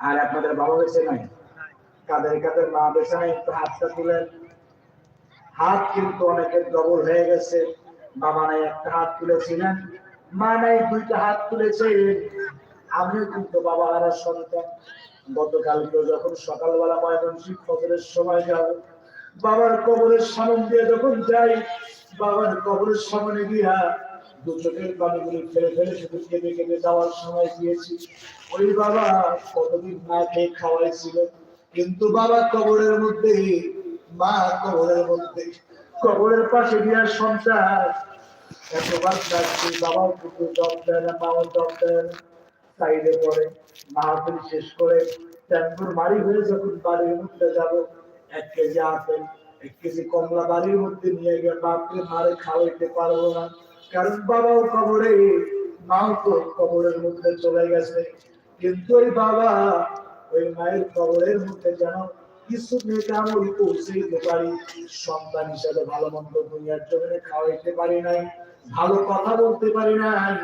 আর আপনাদের বাবা বেঁচে নাই? কাদের কাদের মা বেঁচে নাই? একটু হাতটা তুলেন। হাত কিন্তু অনেকের ডবল হয়ে গেছে। বাবা নাই একটা হাত তুলেছিলেন। মা নাই দুইটা হাত তুলেছে। আমিও কিন্তু বাবা হারার সন্তান। গতকালকে যখন সকালবেলা ময়মনসিংহ ফজরের সময় যাব, বাবার কবরের সামনে দিয়ে যখন যাই, বাবার কবরের সামনে গিয়া দু চোখের পানিগুলি ফেলে ফেলে শুধু কেঁদে কেঁদে যাওয়ার সময় দিয়েছি। ওই বাবা কতদিন না খেয়ে খাওয়াইছিল? কিন্তু বাবা কবরের মধ্যে, মা কবরের মধ্যে, কবরের পাশে গিয়া সন্তান। এতবার ডাকছি বাবাও কিন্তু জব দেয় না, মাও জব দেয় না। সাইডে পড়ে মাহফিল শেষ করে ট্যাম্পুর বাড়ি হয়ে যখন বাড়ির মধ্যে যাব, এক কেজি আপেল, এক কেজি কমলা বাড়ির মধ্যে নিয়ে গিয়ে বাপকে, মারে, খাওয়াইতে পারব না। কারণ বাবাও কবরে, মাও তো কবরের মধ্যে চলে গেছে। কিন্তু ওই বাবা ওই মায়ের কবরের মধ্যে যেন কিছু পৌঁছে পারি, সন্তান হিসেবে ভালো মন্দ দুনিয়ার জমিনে খাওয়াইতে পারি নাই, ভালো কথা বলতে পারি নাই,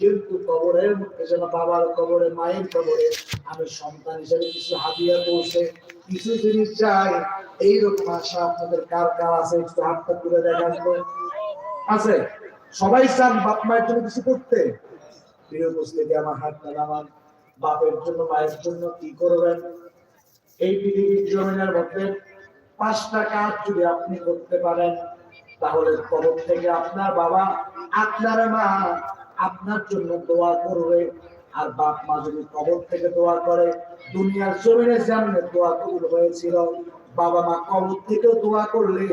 কিন্তু কবরের মধ্যে যেন বাবার কবরে, মায়ের কবরে আমি সন্তান হিসেবে কিছু হাতিয়া পৌঁছে, কিছু জিনিস চাই, এইরকম আশা আপনাদের কার কার আছে একটু হাতটা তুলে দেখান আছে? সবাই চান বাপ মায়ের জন্য কিছু করতে। প্রিয় উপস্থিতি আমার হাতটা নামান। বাপের জন্য, মায়ের জন্য কি করবেন? এই পৃথিবীর জমিনের মধ্যে পাঁচটা কাজ যদি আপনি করতে পারেন, তাহলে কবর থেকে আপনার বাবা, আপনার মা আপনার জন্য দোয়া করবে। আর বাপ মা যদি কবর থেকে দোয়া করে, দুনিয়ার জমিনে সামনে দোয়া কবুল হয়েছিল, বাবা মা কবর থেকেও দোয়া করলে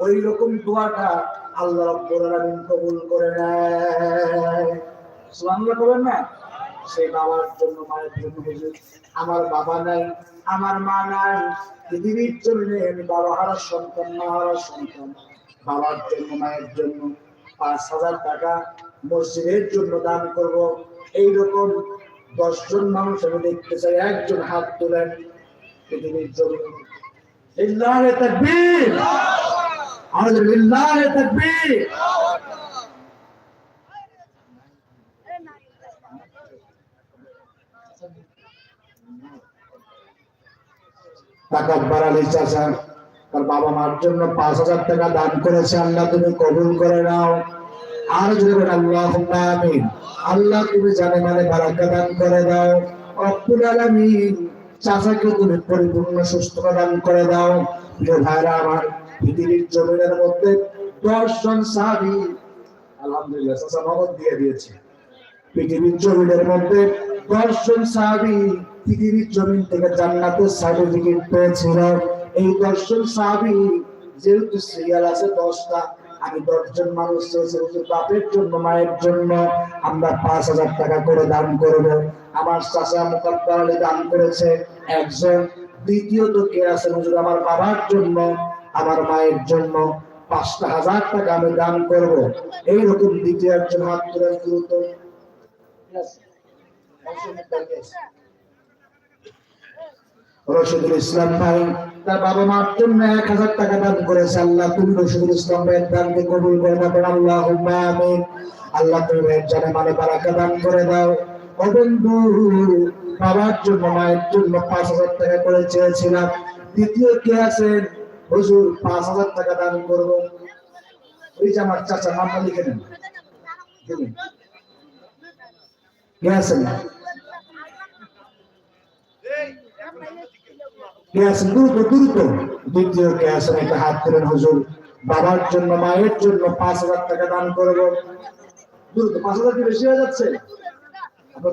ওই রকম দোয়াটা আল্লাহ রব্বুল কবুল করে নেয়। সুবহানাল্লাহ করবেন না? সেই বাবার জন্য, মায়ের জন্য, হুজুর, আমার বাবা নাই, আমার মা নাই, পৃথিবীর জন্য আমি বাবা হারার সন্তান, মা হারার সন্তান। বাবার জন্য, মায়ের জন্য পাঁচ হাজার টাকা মসজিদের জন্য দান করব। এইরকম দশজন মানুষ আমি দেখতে চাই, একজন হাত তোলেন, পৃথিবীর জন্য লিল্লাহে তাকবীর! তার বাবা মার জন্য পাঁচ হাজার টাকা দান করেছে। আল্লাহ, তুমি কবুল করে নাও। আর যদি আল্লাহ আমিন। আল্লাহ, তুমি জানে মানে বারাকা দান করে দাও। রব্বুল আলামিন চাচাকে তুমি পরিপূর্ণ সুস্থতা দান করে দাও। প্রিয় ভাইরা আমার পৃথিবীর জমিনের মধ্যে দশজন সাহাবী, আলহামদুলিল্লাহ, চাচা দিয়ে দিয়েছে। পৃথিবীর জমিনের মধ্যে দশজন সাহাবী পৃথিবীর জমিন থেকে জান্নাতের সার্টিফিকেট পেয়েছিল। এই দশজন সাহাবী, যেহেতু সিরিয়াল আছে দশটা, আমি দশজন মানুষ চেয়েছি বাপের জন্য, মায়ের জন্য। আমরা পাঁচ হাজার টাকা করে দান করব। আমার চাচা মুকাদ্দার দান করেছে একজন। দ্বিতীয়ত কে আছে? হুজুর, আমার বাবার জন্য। আমার মায়ের জন্য পাঁচটা হাজার টাকা আমি দান করব। এইরকম দ্বিতীয় একজন হাত দ্রুত রশিদুল ইসলাম ভাই, তার বাবা মার জন্য এক হাজার টাকা দান করেছে আল্লাহ। তুমি রশিদুল ইসলাম ভাইয়ের দানকে কবুল করে না আল্লাহ আমিন। আল্লাহ তুমি ভাইয়ের জানে মানে বারাকা দান করে দাও। ও বন্ধু বাবার জন্য, মায়ের জন্য পাঁচ হাজার টাকা করে চেয়েছিলাম। দ্বিতীয় কে আছেন? হুজুর পাঁচ হাজার টাকা দান করব। ওই যে আমার চাচা, নামটা লিখে নেন। দ্রুত হাত তুলেন হুজুর। বাবার জন্য, মায়ের জন্য পাঁচ হাজার টাকা দান করব। দ্রুত, পাঁচ হাজার কি বেশি হয়ে যাচ্ছে? আপনার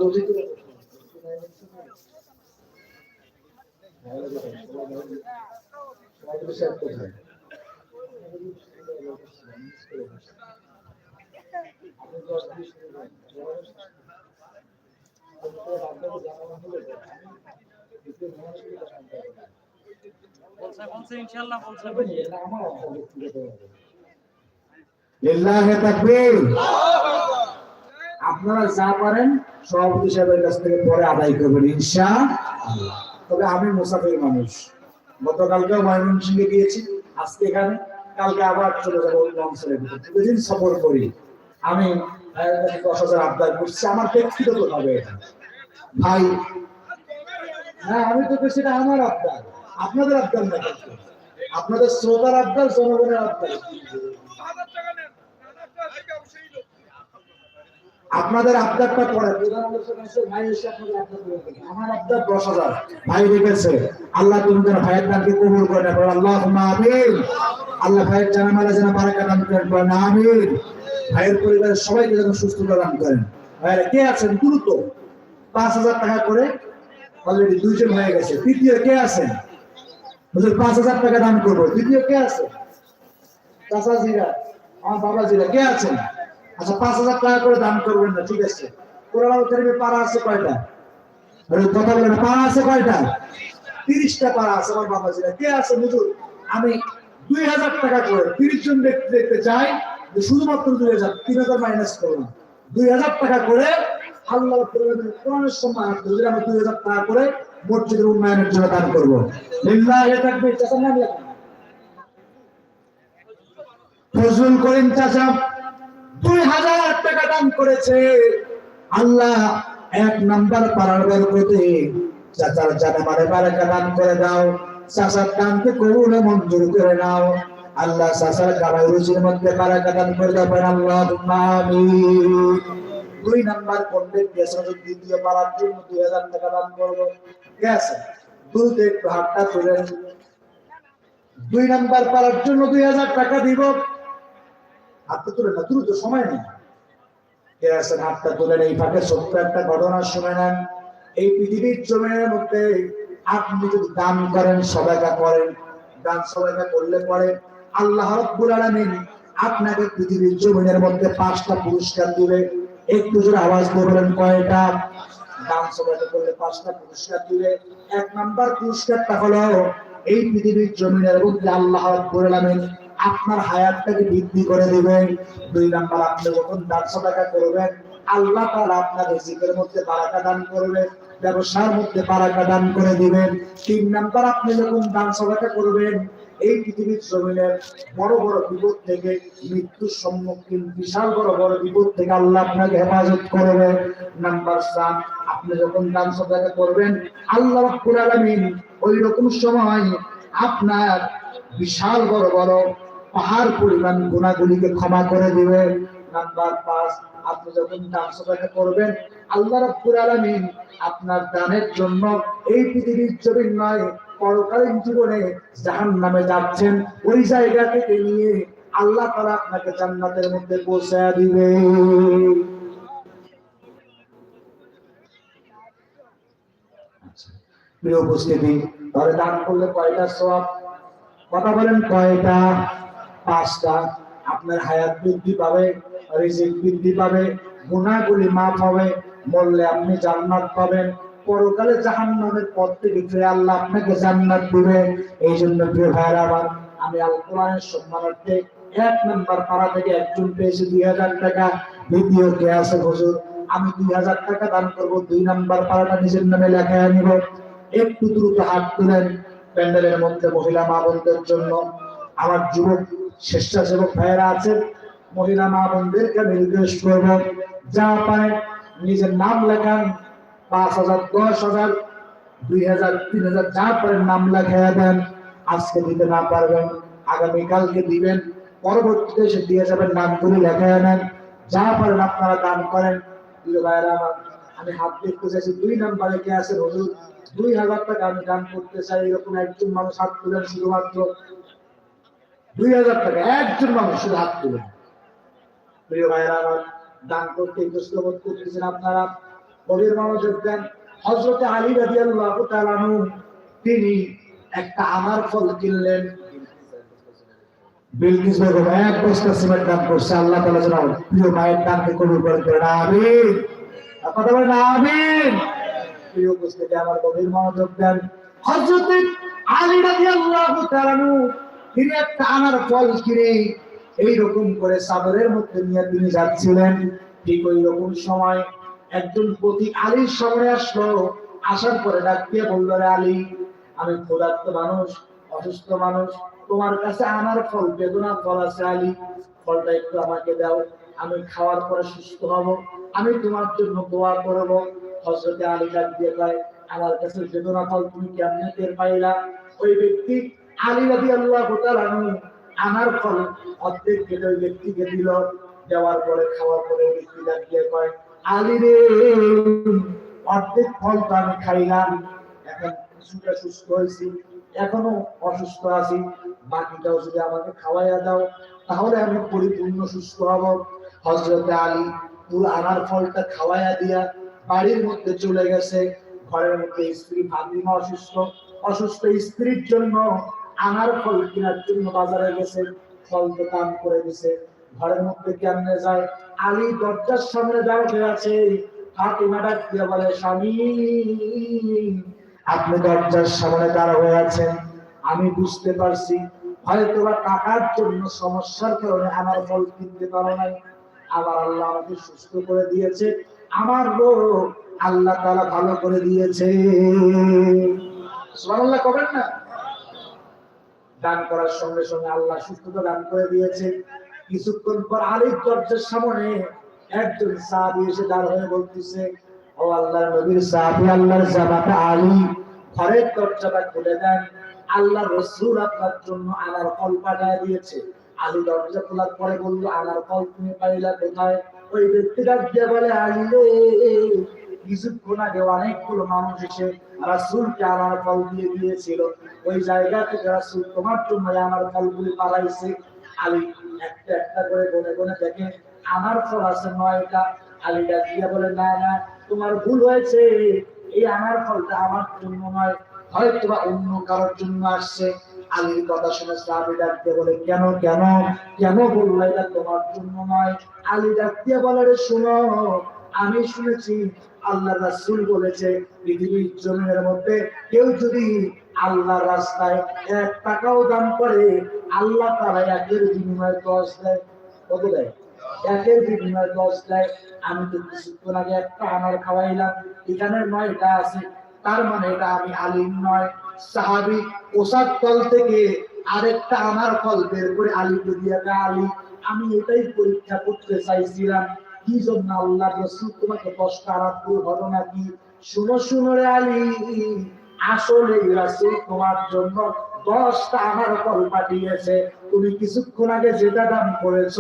আপনারা যা পারেন, সভাপতি সাহেবের কাছ থেকে পরে আদায় করবেন ইনশাআল্লাহ তবে আমি মুসাফির মানুষ। গতকালকেও গিয়েছি, আজকে এখানে, কালকে আবার চলে যাব অঞ্চলের প্রতিদিন সফর করি। আমি আবদার করছি। আমার ব্যক্তিগত এটা। ভাই হ্যাঁ আমি তো সেটা আমার আবদার। আপনাদের আবদার না, আপনাদের শ্রোতার আবদার, জনগণের আবদার আপনাদের আবদারটা পরে প্রধান আলোচনা এসে ভাই এসে আপনাদের আবদার করে আমার আবদার দশ হাজার। ভাই রেখেছে আল্লাহ তুমি যেন ভাইয়ের দানকে কবুল করে নেবে আল্লাহ আমিন। আল্লাহ ভাইয়ের জানামালা যেন বারাকা দান করেন। আমিন। ভাইয়ের পরিবারের সবাইকে যেন সুস্থ দান করেন। ভাইয়েরা, কে আছেন? দ্রুত পাঁচ হাজার টাকা করে অলরেডি দুইজন হয়ে গেছে। তৃতীয় কে আছেন হুজুর পাঁচ হাজার টাকা দান করব। তৃতীয় কে আছে? চাচা জিরা, আমার বাবা জিরা, কে আছেন? আচ্ছা পাঁচ হাজার টাকা করে দান করবেন না, ঠিক আছে? কোরআন কারিমে পাড়া আছে কয়টা? কথা বলেন পাড়া আছে কয়টা? তিরিশটা পাড়া আছে আমার কে আছে? আমি দুই হাজার টাকা করে তিরিশ জন ব্যক্তি দেখতে চাই যে শুধুমাত্র দুই হাজার, তিন হাজার মাইনাস করলাম। দুই হাজার টাকা করে আল্লাহ কোরআনের সম্মান হুজুর, আমি দুই হাজার টাকা করে মসজিদের উন্নয়নের জন্য দান করব। নাম ফজলুল করিম দুই হাজার টাকা দান করেছে। আল্লাহ এক নাম্বার পাড়ার বরকতে চাচার জানে মানে বারাকা দান করে দাও। চাচার দানকে ও মঞ্জুর করে নাও। আল্লাহ চাচার কামাই রুচির মধ্যে বারাকা দান করে দাও। আল্লাহ দুই নাম্বার কোনদের গেছে দ্বিতীয় পাড়ার জন্য দুই হাজার টাকা দান করব। গেছে দ্রুত একটু হাতটা তুলেন দুই নাম্বার পাড়ার জন্য দুই হাজার টাকা দিব। হাতটা তুলে না, দ্রুত সময় নেই। কে আছেন? হাতটা তুলেন এই ফাঁকে ছোট্ট একটা ঘটনা শুনে নেন। এই পৃথিবীর জমিনের মধ্যে আপনি যদি দান করেন সবাইকা করেন, দান সবাইকা করলে পরে আল্লাহ রব্বুল আলামিন আপনাকে পৃথিবীর জমিনের মধ্যে পাঁচটা পুরস্কার দিবে। একটু জোরে আওয়াজ বলেন, কয়টা? দান সবাইকা করলে পাঁচটা পুরস্কার দিবে। এক নাম্বার পুরস্কারটা হলো, এই পৃথিবীর জমিনের মধ্যে আল্লাহ রব্বুল আলামিন আপনার হায়াতটাকে বৃদ্ধি করে দিবেন। দুই নাম্বার, আপনি যখন দান সদাকা করবেন, আল্লাহ তাআলা আপনার রিজিকের মধ্যে বারাকা দান করবেন ব্যবসার মধ্যে বারাকা দান করে দিবেন। তিন নাম্বার, আপনি যখন দান সদাকা করবেন, এই পৃথিবীর জমিনের বড় বড় বিপদ থেকে, মৃত্যুর সম্মুখীন, বিশাল বড় বড় বিপদ থেকে আল্লাহ আপনাকে হেফাজত করবে। নাম্বার সাত আপনি যখন দান সদাকা করবেন, আল্লাহ রাব্বুল আলামিন ওই রকম সময় আপনার বিশাল বড় বড় পাহাড় পরিমাণ গুণাগুলিকে ক্ষমা করে দিবে নাম্বার পাঁচ আপনি যখন দান সদাকা করবেন আল্লাহ রাব্বুল আলামিন আপনার দানের জন্য এই পৃথিবীর জমিন নয় পরকালীন জীবনে জাহান্নামে যাচ্ছেন। ওই জায়গা থেকে নিয়ে আল্লাহ আপনাকে জান্নাতের মধ্যে পৌঁছায় দিবে। আচ্ছা, প্রিয় উপস্থিতি দান করলে কয়টা সব কথা বলেন কয়টা? পাঁচটা, আপনার হায়াত বৃদ্ধি পাবে, রিজিক বৃদ্ধি পাবে, গুণাগুলি মাফ হবে বললে আপনি জান্নাত পাবেন। পরকালে জাহান্নামের পথ থেকে ফিরে আল্লাহ আপনাকে জান্নাত দিবে। এই জন্য প্রিয় ভাইরা আমার, আমি আল কোরআনের সম্মানার্থে এক নাম্বার পাড়া থেকে একজন পেয়েছে দুই হাজার টাকা। দ্বিতীয় কে আছে হুজুর? আমি দুই হাজার টাকা দান করব, দুই নাম্বার পাড়াটা নিজের নামে লেখায় নিব একটু দ্রুত হাত তুলেন প্যান্ডেলের মধ্যে মহিলা মা বোনদের জন্য। আমার যুবক স্বেচ্ছাসেবক ভাইয়েরা আছেন, মহিলা মা বোনদেরকে রিকোয়েস্ট করব, যা পারেন নিজের নাম লেখান, পাঁচ হাজার, দশ হাজার, দুই হাজার, তিন হাজার, যা পারেন নাম লেখাইয়া দেন, আজকে দিতে না পারবেন আগামীকালকে দিবেন, পরবর্তীতে এসে দিয়ে যাবেন, নাম করে লেখাইয়া নেন যা পারেন আপনারা দান করেন। ভাইয়েরা আমি হাত দেখতে চাইছি, দুই নাম্বারে কে আছে? হুজুর, দুই হাজার টাকা আমি দান করতে চাই, এরকম একজন মানুষ হাত তুলেন শুধুমাত্র। দুই হাজার টাকা, একজন মানুষ শুধু হাত তুলেন প্রিয় আমার দান করতে ইতস্ত করতেছেন আপনারা। গভীর মনোযোগ দেন। হজরতে আলী রাজি আল্লাহ তিনি একটা আমার ফল কিনলেন। বিলকিস বেগম এক বস্তা সিমেন্ট দান করছে, আল্লাহ তাআলা যেন প্রিয় মায়ের দানকে কবুল করে করেন আমিন। কথা আমিন। প্রিয় আমার গভীর মনোযোগ দেন। হযরত আলী রাদিয়াল্লাহু তাআলা তিনি একটা আনার ফল কিনে এইরকম করে সাদরের মধ্যে নিয়ে তিনি যাচ্ছিলেন। ঠিক ওই রকম সময় একজন পথিক আলীর সামনে আসলো। আসার পরে ডাক দিয়ে বলল, রে আলী, আমি ক্ষুধার্ত মানুষ, অসুস্থ মানুষ, তোমার কাছে আনার ফল, বেদনা ফল আছে আলী। ফলটা একটু আমাকে দাও, আমি খাওয়ার পরে সুস্থ হব, আমি তোমার জন্য দোয়া করব। হজরতে আলী ডাক দিয়ে কয়, আমার কাছে বেদনা ফল তুমি কেমনে টের পাইলা? ওই ব্যক্তি আলী আনার ফল অর্ধেক ওই ব্যক্তিকে দিল, দেওয়ার পরে খাওয়ার পরে কয়, আলী রে, অর্ধেক ফল তো আমি খাইলাম, এখন কিছুটা সুস্থ হয়েছি, এখনও অসুস্থ আছি, বাকিটাও যদি আমাকে খাওয়াইয়া দাও, তাহলে আমি পরিপূর্ণ সুস্থ হব। হজরতে আলী পুরো আনার ফলটা খাওয়াইয়া দিয়া বাড়ির মধ্যে চলে গেছে, ঘরের মধ্যে স্ত্রী ফাতিমা অসুস্থ অসুস্থ স্ত্রীর জন্য আনার ফল কেনার জন্য বাজারে গেছে, ফল দোকান করে দিছে। ঘরের মধ্যে কেমনে যায়? আলী দরজার সামনে দাঁড়িয়ে আছে। ফাতিমা ডাক দিয়ে বলে, স্বামী, আপনি দরজার সামনে দাঁড়া হয়ে আছেন। আমি বুঝতে পারছি। হয়তো বা টাকার জন্য সমস্যার কারণে আমার ফল কিনতে পারো নাই। আবার আল্লাহ আমাকে সুস্থ করে দিয়েছে। আমার রোগ আল্লাহ তাআলা ভালো করে দিয়েছে। সুবহানাল্লাহ কবেন না? দান করার সঙ্গে সঙ্গে আল্লাহ সুস্থতা দান করে দিয়েছে কিছুক্ষণ পর আলীর দরজার সামনে একজন সাহাবী এসে দাঁড় হয়ে বলতেছে, ও আল্লাহর নবীর সাহাবী, আল্লাহর জামাতা আলী, ঘরের দরজাটা খুলে দেন। আল্লাহ রসুল আপনার জন্য আনার ফল পাঠায় দিয়েছে। আলী দরজা খোলার পরে বলল, আনার ফল তুমি পাইলা কোথায়? ওই ব্যক্তিটা দিয়ে আলী কিছুক্ষণ আগে অনেকগুলো মানুষ এসে রাসূলকে দিয়ে দিয়েছিল। ওই জায়গা থেকে রাসূল, তোমার জন্য আনার ফলগুলি পালাইছে। আলী একটা একটা করে দেখে, আমার ফল আছে নয়টা। আলী ডাক দিয়ে বলে, না না, তোমার ভুল হয়েছে। এই আমার ফলটা আমার জন্য নয় হয়তো বা অন্য কারোর জন্য আসছে। আলীর কথা শুনে সাহাবি ডাক দিয়ে বলে, কেন কেন কেন বলল এটা তোমার জন্য নয়? আলী ডাক দিয়ে বলে শুনো, আমি শুনেছি আল্লাহ রাসূল বলেছে, পৃথিবীর জমিনের মধ্যে কেউ যদি আল্লাহর রাস্তায় এক টাকাও দান করে, আল্লাহ তাআলা একের বিনিময়ে দশ দেয়। কত দেয়? একের বিনিময়ে দশ দেয়। আমি তো কিছুক্ষণ আগে একটা আমার খাওয়াইলাম। এখানে নয়টা আছে। তার মানে এটা আমি আলিম নয়, সাহাবি। পোশাক তল থেকে আরেকটা আমার ফল বের করে আলীকে দিয়ে আলী, আমি এটাই পরীক্ষা করতে চাইছিলাম। কি জন্য আল্লাহ রসুল তোমাকে দশটা আরাধপুর ঘটনা কি? শুনো শুনো রে আলী। আসলে তোমার জন্য দশটা আমার ফল পাঠিয়েছে। তুমি কিছুক্ষণ আগে যেটা দান করেছ,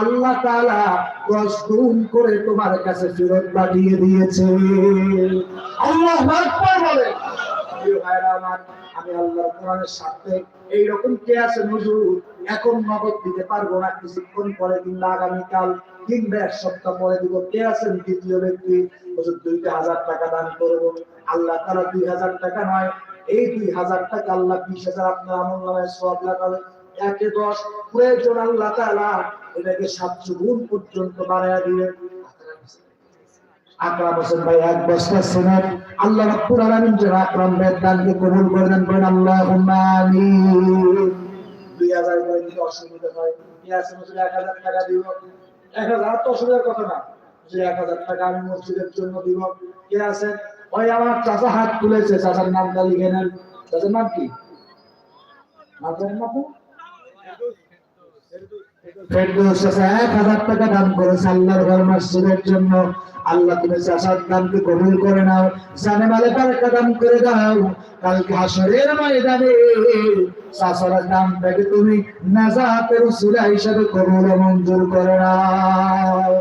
আল্লাহ তাআলা দশ করে তোমার কাছে ফেরত পাঠিয়ে দিয়েছে। আল্লাহ আমি আল্লাহর কোরআনের সাথে এইরকম কে আছে হুজুর এখন নগদ দিতে পারব না, কিছুক্ষণ পরে কিংবা আগামীকাল কিংবা এক সপ্তাহ পরে দিব। কে আছেন দ্বিতীয় ব্যক্তি? হুজুর, দুইটা হাজার টাকা দান করব। আল্লাহ তারা দুই হাজার টাকা নয়, এই দুই হাজার টাকা আল্লাহ বিশ হাজার আপনার আমল নামায় সব লাগাবে একে দশ, প্রয়োজন আল্লাহ তাআলা এটাকে সাতশো গুণ পর্যন্ত বাড়ায় দিবেন। আকরাম হোসেন ভাই, এক বস্তা সিমেন্ট আল্লাহ রাব্বুল আলামিন যেন আকরাম ভাইয়ের দানকে কবুল করে দেন বলেন, আল্লাহুম্মা আমিন। আমার চাচা হাত তুলেছে। নেন? ফেরদৌস এক হাজার টাকা দান করেছে আল্লাহর ঘর মসজিদের জন্য। আল্লাহ তুমি চাচার দানকে কবুল হিসাবে কবুল মঞ্জুর করে নাও।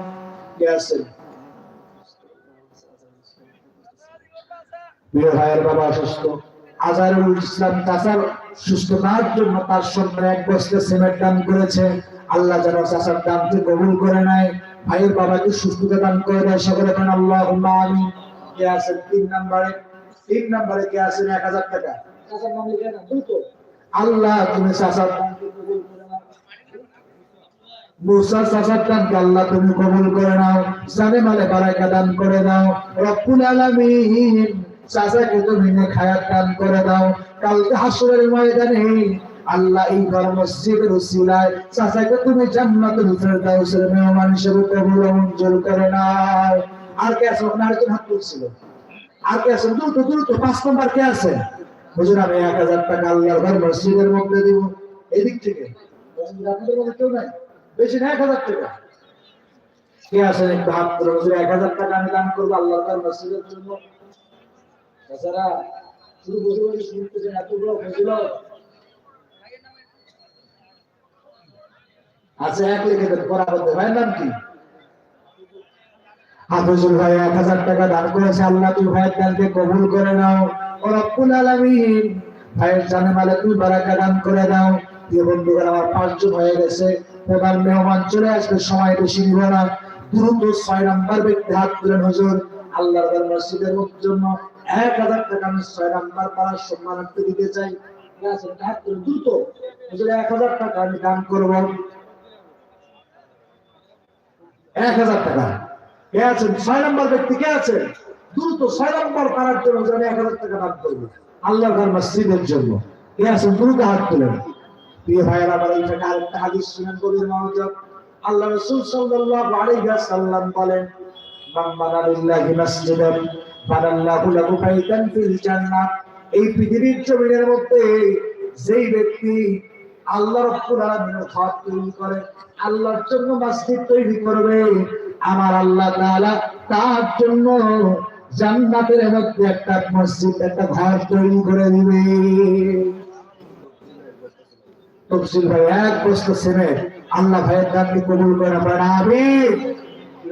ভাইয়ের বাবা, অসুস্থ। আজারুল ইসলাম চাচার সুস্থতার জন্য তার এক দান করেছে। আল্লাহ যেন চাচার দানকে কবুল করে নেয়। ভাইয়ের বাবাকে সুস্থতা দান করে দেয়। সকলে কেন আল্লাহ আমি কে আছেন? তিন তিন কে আছেন? এক হাজার টাকা। আল্লাহ তুমি দানকে আল্লাহ তুমি কবুল করে নাও। করে দাও। কালকে হাসরের ময়দানে আল্লাহ এই ঘর মসজিদের উসিলায় চাচাকে তুমি জান্নাতুল ফেরদাউসের মেহমান হিসেবে কবুল মঞ্জুর করে নাও। আর কে আছে? ওখানে আরেকজন হাত তুলছিল। আর কে আছে? দ্রুত দ্রুত, পাঁচ নম্বর কে আছে? হুজুর, আমি এক হাজার টাকা আল্লাহর ঘর মসজিদের মধ্যে দিব। এদিক থেকে। কেউ নাই? বেশি না, এক হাজার টাকা। কে আছেন একটু হাত তুলে। এক হাজার টাকা আমি দান করব আল্লাহর ঘর মসজিদের জন্য। তাছাড়া আচ্ছা কবুল করে নাও। ভাইয়ের জানে মালে তুই বারাকা দান করে দাও। প্রিয় বন্ধুগণ, আমার পাঁচজন হয়ে গেছে। এবার মেহমান চলে আসবে, সময় বেশি নিব না। দ্রুত ছয় নাম্বার ব্যক্তি হাত তুলেন হুজুর আল্লাহর মসজিদের জন্য এক হাজার টাকা আমি ছয় নাম্বার পাড়ার দিতে চাই। দ্রুত। এক হাজার টাকা আমি দান করব। এক হাজার টাকা। কে আছেন? ছয় ব্যক্তি কে আছেন? দ্রুত ছয় পাড়ার জন্য যেন এক হাজার টাকা দান করবে। আল্লাহ মসজিদের জন্য। কে আছেন? দ্রুত হাত তুলেন। প্রিয় ভাইয়ের আবার এইখানে আরেকটা হাদিস শুনেন মনোযোগ। আল্লাহ রসুল সাল্লাল্লাহু আলাইহি ওয়াসাল্লাম বলেন, মান মাসজিদান এই পৃথিবীর জমিনের মধ্যে যেই ব্যক্তি ঘর তৈরি করে আল্লাহর জন্য মসজিদ তৈরি করবে আমার আল্লাহ তার জন্য জান্নাতের মধ্যে একটা মসজিদ একটা ঘর তৈরি করে দিবে। তফসিল ভাই এক বস্তু আল্লাহ ভাইয়ের দানকে কবুল করে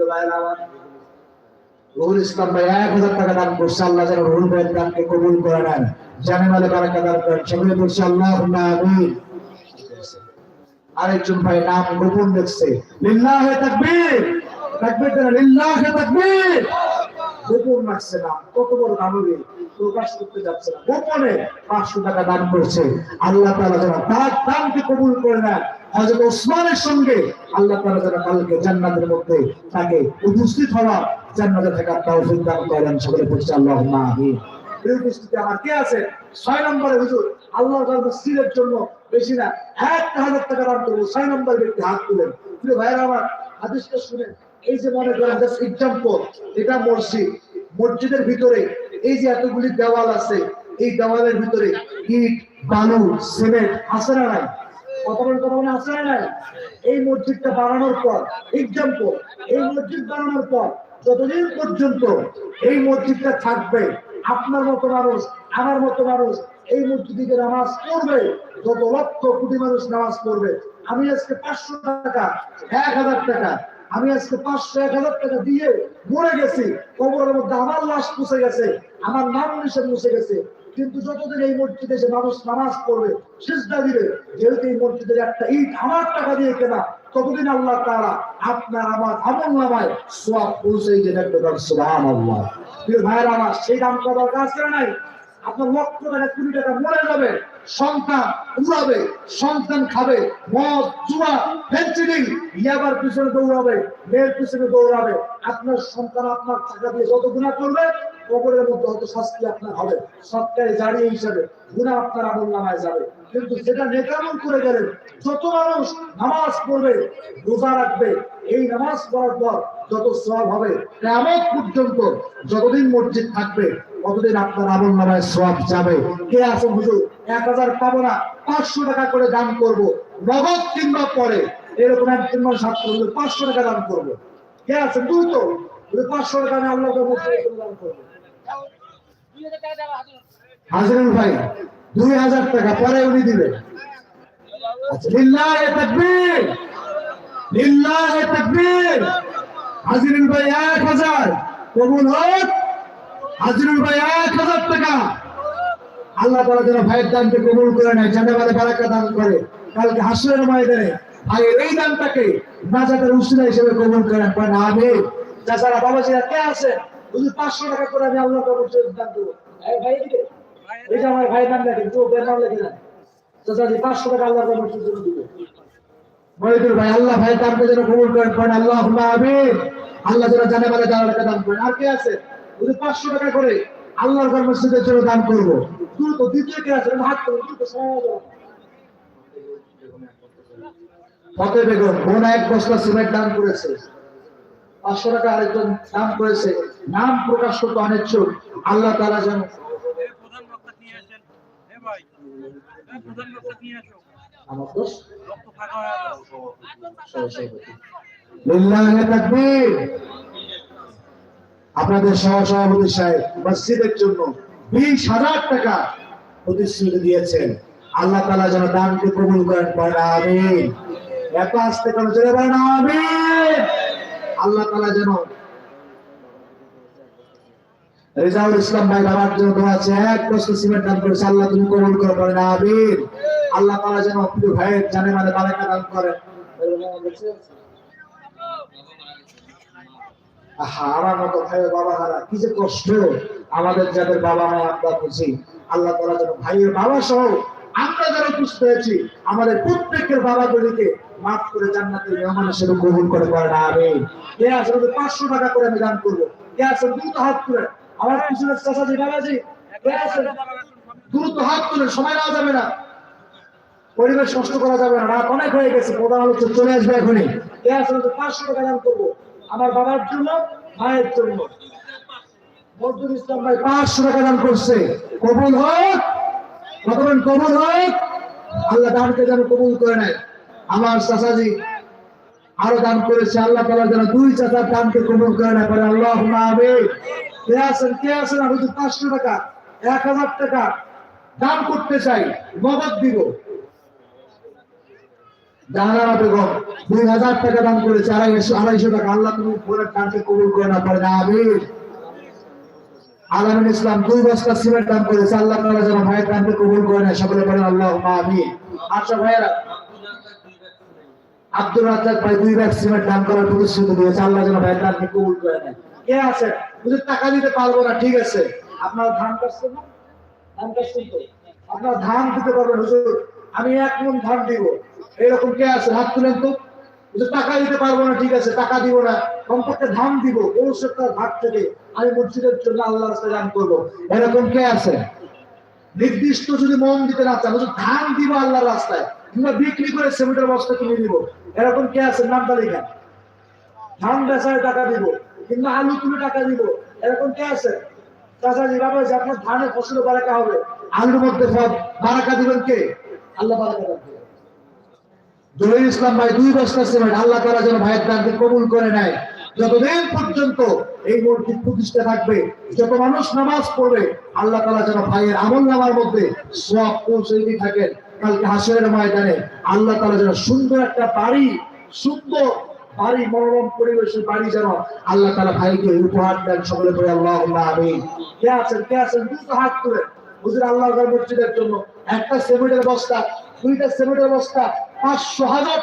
ভাইয়েরা আমার, রুহুল ইসলাম ভাই, এক হাজার টাকা দান করছে, আল্লাহ যেন রুহুল ভাইয়ের দানকে কবুল করে নেন। জানে মালে বারাকা দান করেন বলছে আল্লাহ আমিন। আরেকজন ভাই নাম গোপন দেখছে, লিল্লাহে তাকবীর। তাকবীর দেন, লিল্লাহে তাকবীর। গোপন রাখছে নাম, কত বড় প্রকাশ করতে যাচ্ছে না। গোপনে পাঁচশো টাকা দান করছে, আল্লাহ তাআলা যেন তার দানকে কবুল করে নেন। হযরত ওসমানের সঙ্গে আল্লাহ তাআলা যেন কালকে জান্নাতের মধ্যে তাকে উপস্থিত হওয়া জান্নাতে থাকার দান করেন, সকলে আমিন। এই আমার কে আছে? ছয় নম্বরে হুজুর আল্লাহ জন্য বেশি না, এক হাজার টাকা দান করব, ছয় ব্যক্তি হাত তুলেন। প্রিয় ভাইয়েরা আমার শুনেন। এই যে মনে করেন জাস্ট এক্সাম্পল এটা মসজিদ। মসজিদের ভিতরে এই যে এতগুলি দেওয়াল আছে, এই দেওয়ালের ভিতরে ইট, বালু, সিমেন্ট আছে না নাই? এই মসজিদটা বানানোর পর এক্সাম্পল এই মসজিদ বানানোর পর যতদিন পর্যন্ত এই মসজিদটা থাকবে, আপনার মতো মানুষ, আমার মতো মানুষ এই মসজিদে নামাজ পড়বে, যত লক্ষ কোটি মানুষ নামাজ পড়বে। আমি আজকে পাঁচশো টাকা, এক হাজার টাকা, আমি আজকে পাঁচশো, এক হাজার টাকা দিয়ে মরে গেছি। কবরের মধ্যে আমার লাশ পুষে গেছে, আমার নাম নিষেধ মুছে গেছে। কিন্তু যতদিন এই মসজিদে এসে মানুষ নামাজ পড়বে, সিজদা দিবে, যেহেতু এই মসজিদের একটা ইট আমার টাকা দিয়ে কেনা ততদিন আল্লাহ তাআলা আপনার আমার আমল নামায় সোয়াব পৌঁছেই যে দেখতে পারেন সুবহানাল্লাহ। প্রিয় ভাইয়েরা, আমার সেই দাম করার কাজ করে নাই। আপনার লক্ষ টাকা কুড়ি টাকা মরে যাবে, সন্তান উড়াবে, সন্তান খাবে, মদ, জুয়া ফেন্সিডিং ইয়াবার পিছনে দৌড়াবে মেয়ের পিছনে দৌড়াবে। আপনার সন্তান আপনার টাকা দিয়ে যত গুণা করবে কবরের মধ্যে হয়তো শাস্তি আপনার হবে। সরকারি জারি হিসাবে গুণা আপনার আমল নামায় যাবে। কিন্তু যেটা নেকামল করে গেলেন যত মানুষ নামাজ পড়বে রোজা রাখবে এই নামাজ পড়ার পর যত সব হবে কেমন পর্যন্ত যতদিন মসজিদ থাকবে কতদিন আপনার আমল নামায় সব যাবে। কে আছেন হুজুর? এক হাজার পাবো না পাঁচশো টাকা করে দান করব। নগদ কিংবা পরে। এরকম একজন মানুষ হাত করলে পাঁচশো টাকা দান করব। কে আছে তুই তো বলে, পাঁচশো টাকা আমি আল্লাহ দান করব। হাজিরুল ভাই দুই হাজার টাকা পরে উনি দিবেন হাজিরুল ভাই এক হাজার। কবুল হোক। হাজিরুল ভাই এক হাজার টাকা। আল্লাহ তাআলা যেন ভাইয়ের দানকে কবুল করে নেয় জানেবারে বারাকা দান করে। কালকে হাসরের ময়দানে ভাইয়ের এই দানটাকে নাজাতের উসিলা হিসেবে কবুল করেন। করেন আমিন। তাছাড়া বাবাজিরা কে আছে যদি পাঁচশো টাকা করে আমি দান করব। এই ভাই এদিকে। এই যে আমার ভাই নাম লেখেন তো বের নাম লেখে পাঁচশো টাকা জন্য দিবে ভাই আল্লাহ ভাই দানকে যেন কবুল করেন করেন আল্লাহ আমিন। আল্লাহ যেন জানে টাকা দান করেন। আর কে আছে? যদি পাঁচশো টাকা করে আল্লাহর ঘর মসজিদের জন্য দান করব। দ্রুত দ্বিতীয় কে আছে? হাত করুন দ্রুত ফতে বেগম বোন এক বস্তা সিমেন্ট দান করেছে। পাঁচশো টাকা আরেকজন দান করেছে। নাম প্রকাশ করতে অনিচ্ছুক আল্লাহ তারা যেন আপনাদের সহ সভাপতি সাহেব মসজিদের জন্য বিশ হাজার টাকা প্রতিশ্রুতি দিয়েছেন। আল্লাহ তালা যেন দানকে কবুল করেন। পড়ে আমিন। এত আসতে কেন পড়েন আমিন। আল্লাহ তালা যেন রেজাউল ইসলাম ভাই বাবার জন্য দোয়া আছে এক সিমেন্ট দান করেছে আল্লাহ তুমি কবুল করে আমিন। আল্লাহ যেন প্রিয় ভাইয়ের জানে মানে বারাকা দান করেন। আমার মতো বাবা হারা, কি যে কষ্ট। আমাদের যাদের বাবা মায় আমরা খুশি আল্লাহ তালা যেন ভাইয়ের বাবা সহ আমরা যারা সুস্থ হয়েছি, আমাদের প্রত্যেকের বাবাগুলিকে মাফ করে জান্নাতের মেহমান হিসেবে কবুল করে পড়ে না আমি কে আছে পাঁচশো টাকা করে আমি দান করব। কে আছে দ্রুত হাত তুলে আমার পিছনে চাচাজি বাবাজি কে আছে। দ্রুত হাত তুলে সময় নেওয়া যাবে না। পরিবেশ নষ্ট করা যাবে না। রাত অনেক হয়ে গেছে প্রধান আলোচক চলে আসবে এখনই। পাঁচশো টাকা দান করব। আমার বাবার জন্য মায়ের জন্য। মজদুর ইসলাম ভাই পাঁচশো টাকা দান করছে। কবুল হোক কতক্ষণ কবুল হোক। আল্লাহ দানকে যেন কবুল করে নেয়। আমার চাচাজি আরও দান করেছে আল্লাহ তালা যেন দুই চাচার দানকে কবুল করে নেয়। পরে আল্লাহ আবে কে আছেন কে আছেন? আমি তো পাঁচশো টাকা, এক হাজার টাকা করতে চাই, নগদ দিব। আল্লাহ ইসলাম দুই বস্তা সিমেন্ট যেন ভাইয়ের দানকে কবুল করে সকলে আমিন। আচ্ছা আব্দুল রাজ্জাক দুই ব্যাগ সিমেন্ট দান করার প্রতিশ্রুতি দিয়েছে, আল্লাহ যেন ভাইয়ের দানকে কবুল করে নেয়। কে আছে, বুঝে টাকা দিতে পারব না, ঠিক আছে। আপনার ধান কাটছেন না? ধান কাটছেন তো? আপনার ধান দিতে পারবেন, হুজুর। আমি এক মন ধান দিব। কে আছে? হাত তুলেন তো। টাকা দিতে পারব না, ঠিক আছে, টাকা দিব না। কমপক্ষে ধান দিব ভাগ থেকে আমি মসজিদের জন্য আল্লাহ রাস্তায় দান করব। এরকম কে আছে? নির্দিষ্ট যদি মন দিতে না চান ধান দিব আল্লাহর রাস্তায়, কিংবা বিক্রি করে সিমেন্টের বস্তা কিনে দিব। এরকম কে আছে? নাম তালিকা ধান বেচায় টাকা দিব। কিংবা আলু তুলে টাকা দিব? এরকম কে আছে? চাচাজি বাবা যে আপনার ধানের ফসল বারাকা হবে। আলুর মধ্যে সব বারাকা দিবেন কে? আল্লাহ বারাকা রাখবে জহির ইসলাম ভাই, দুই বস্তা সিমেন্ট। আল্লাহ তারা যেন ভাইয়ের দানকে কবুল করে নেয়। যতদিন পর্যন্ত এই মসজিদ প্রতিষ্ঠা থাকবে, যত মানুষ নামাজ পড়বে, আল্লাহ তালা যেন ভাইয়ের আমল নামার মধ্যে সব পৌঁছে দিয়ে থাকেন। কালকে হাসরের ময়দানে আল্লাহ তালা যেন সুন্দর একটা বাড়ি, সুন্দর বাড়ি মনোরম পরিবেশের বাড়ি যেন আল্লাহ তারা ভাইকে উপহার দেন সকলে করে আল্লাহ আমি কে আছেন? কে আছেন? দুটো হাত তুলে। হুজুর আল্লাহ মসজিদের জন্য একটা সিমেন্টের বস্তা, দুইটা সিমেন্টের বস্তা, পাঁচশো হাজার